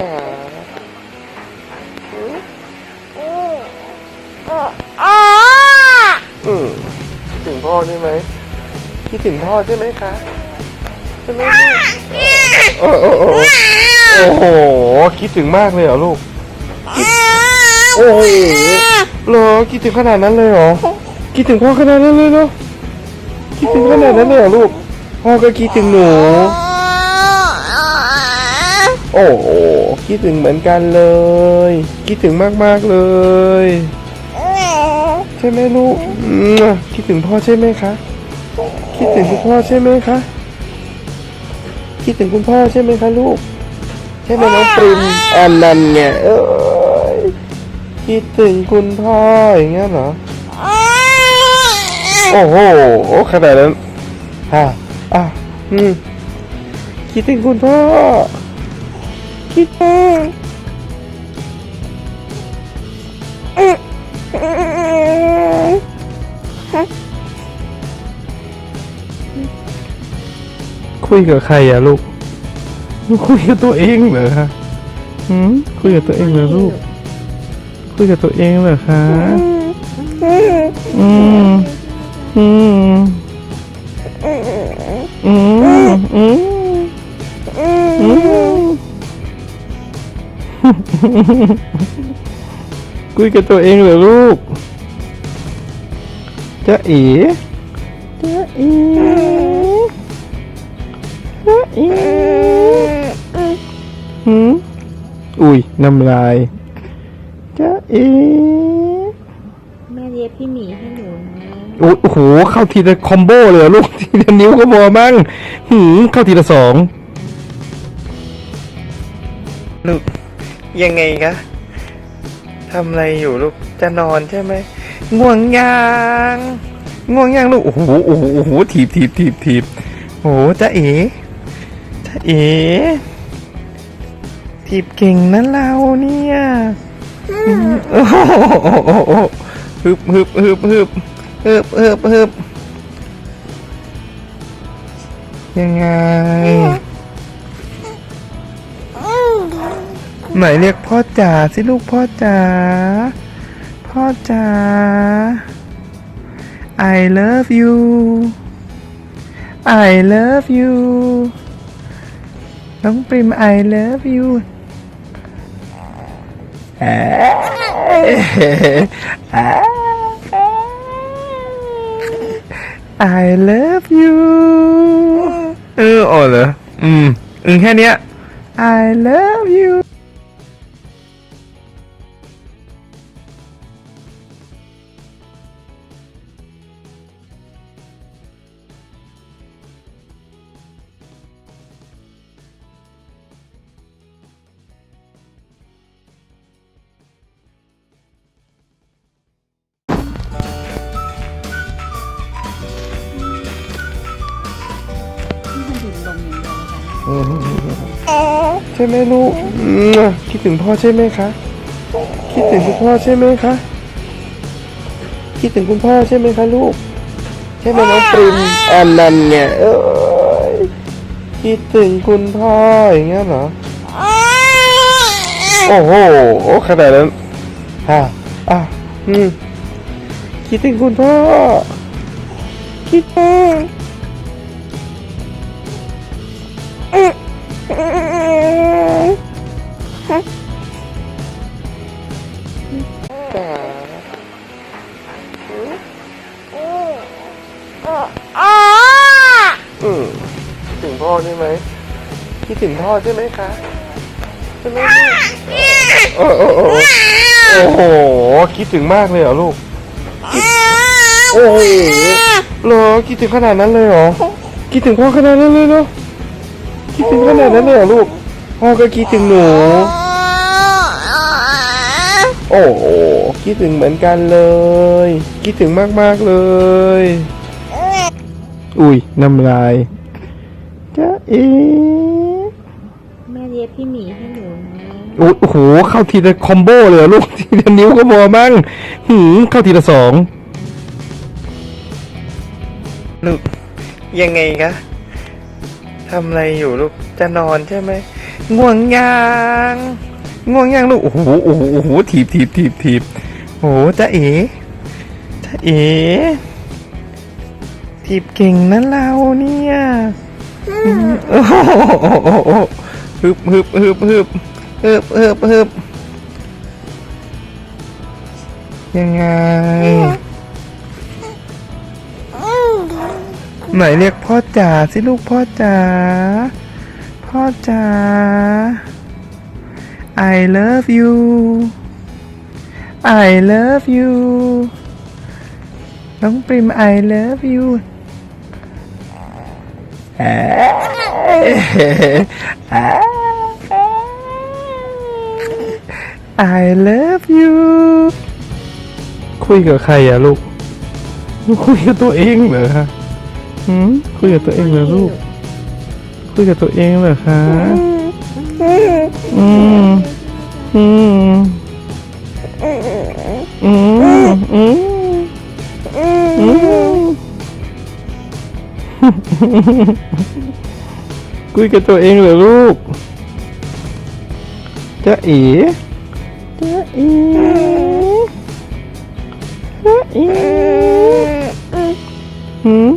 จ๋าอืมคิดถึงพ่อใช่ไหมคิดถึงพ่อใช่ไหมคะใช่ไหมลูกโอ้โอ้โอ้โห คิดถึงมากเลยเหรอลูก โอ้โหเหรอคิดถึงขนาดนั้นเลยเหรอ คิดถึงพ่อขนาดนั้นเลยเหรอคิดถึงขนาดนั้นเลยเหรอลูก พ่อก็คิดถึงหนู โอ้โหคิดถึงเหมือนกันเลย คิดถึงมากๆเลย ใช่ไหมลูกคิดถึงพ่อใช่ไหมคะคิดถึงคุณพ่อใช่ไหมคะคิดถึงคุณพ่อใช่ไหมคะลูก ใช่ไหมน้องปริมอันนั้นไงเอ้ยคิดถึงคุณพ่ออย่างเงี้ยเหรอโอ้โหขนาดนั้นอะอะอืมคิดถึงคุณพ่อ คิดถึงคุยกับใครอะลูก ลูกคุยกับตัวเองเหรอคะหืมคุยกับตัวเองเหรอลูก คุยกับตัวเองเหรอคะ อืม อืม คุยกับตัวเองเหรอลูกจะเอ๋จะเอ๋จะเอ๋หืมอุ้ยน้ำลายจะเอ๋แม่เย็บพี่หมีให้หนูนะโอ้โห เข้าทีละคอมโบเลยเหรอลูกทีละนิ้วก็พอมั้งหืมเข้าทีละสองลูก ยังไงคะทำอะไรอยู่ลูก จะนอนใช่ไหมง่วงยังง่วงยังลูก โอ้โหโอ้โหโอ้โหถีบถีบถีบถีบโอ้โหจ้าเอ๋จ้าเอ๋ถีบเก่งนะเราเนี่ยโอ้โหฮึบฮึบฮึบฮึบฮึบฮึบฮึบยังไง ไหนเรียกพ่อจ๋าสิลูกพ่อจ๋าพ่อจ๋า I love you I love you น้องปริม I love you เอ๊ะ I love you เอออ๋อเหรอ อืม อืมแค่เนี้ย I love you ใช่ไหมลูกคิดถึงพ่อใช่ไหมคะ คิดถึงคุณพ่อใช่ไหมคะ คิดถึงคุณพ่อใช่ไหมคะลูก ใช่ไหมน้องปริมอันนั้นไงเอยคิดถึงคุณพ่ออย่างเงี้ยเหรอ โอ้โหขนาดนั้นอะอะอืมคิดถึงคุณพ่อ คิดถึง อืมคิดถึงพ่อใช่ไหมคิดถึงพ่อใช่ไหมคะใช่ไหมลูกโอ้โอ้โอ้โอ้โห คิดถึงมากเลยเหรอลูกคิดโอ้โหเหรอคิดถึงขนาดนั้นเลยเหรอ คิดถึงพ่อขนาดนั้นเลยเหรอคิดถึงขนาดนั้นเลยเหรอลูก พ่อก็คิดถึงหนู โอ้โหคิดถึงเหมือนกันเลย คิดถึงมากๆเลย อุ้ยน้ำลายจะเอ๋แม่เย็บพี่หมีให้หนูนะโอ้โหเข้าทีละคอมโบเลยเหรอลูกทีละนิ้วก็พอมั้งหืมเข้าทีละสองลูกยังไงคะทำอะไรอยู่ลูกจะนอนใช่ไหมง่วงยัง ง่วงยังลูก โอ้โห โอ้โห โอ้โห ถีบถีบถีบถีบโอ้โหจ้าเอ๋จ้าเอ๋ถีบเก่งนะเราเนี่ยโอ้โหฮึบฮึบฮึบฮึบฮึบฮึบฮึบยังไง ไหนเรียกพ่อจ๋าสิลูกพ่อจ๋า พ่อจ๋า I love you I love you น้องปริม I love you เอ๊ะเอ๊ะ I love you คุยกับใครอะลูก คุยกับตัวเองเหรอคะหืมคุยกับตัวเองเหรอลูก คุยกับตัวเองเหรอคะอืม อืมอืมอืมอืมคุยกับตัวเองเหรอลูกจะเอ๋จะเอ๋จะเอ๋หืม